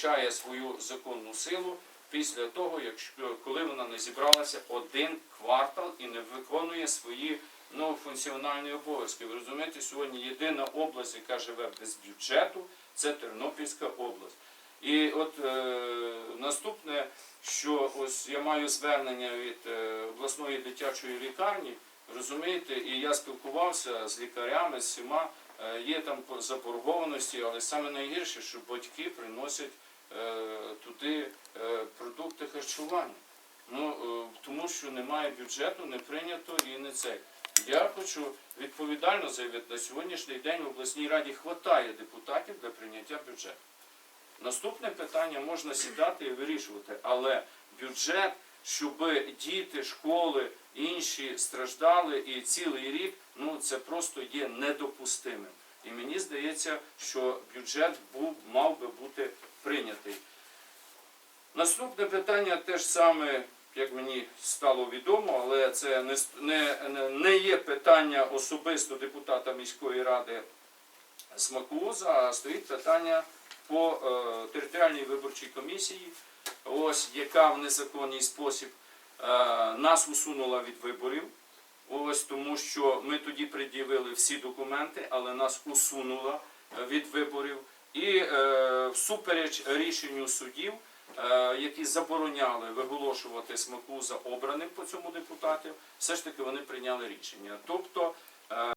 втрачає свою законну силу після того, коли вона не зібралася один квартал і не виконує свої ну, функціональні обов'язки. Ви розумієте, сьогодні єдина область, яка живе без бюджету, це Тернопільська область. І от е, наступне, що ось я маю звернення від е, обласної дитячої лікарні, розумієте, і я спілкувався з лікарями, з всіма, є там заборгованості, але саме найгірше, що батьки приносять е, туди е, продукти харчування. Ну, е, тому що немає бюджету, не прийнято і не цей. Я хочу відповідально заявити, на сьогоднішній день в обласній раді хватає депутатів для прийняття бюджету. Наступне питання можна сідати і вирішувати, але бюджет, щоб діти, школи, інші страждали і цілий рік, ну це просто є недопустимим. І мені здається, що бюджет був, мав би бути прийнятий. Наступне питання теж саме, як мені стало відомо, але це не, не, не- є питання особисто депутата міської ради Смакуза, а стоїть питання по е, територіальній виборчій комісії, ось яка в незаконний спосіб е, нас усунула від виборів. Ось тому, що ми тоді пред'явили всі документи, але нас усунула е, від виборів. І е, всупереч рішенню судів, е, які забороняли виголошувати смаку за обраним по цьому депутатів, все ж таки вони прийняли рішення. Тобто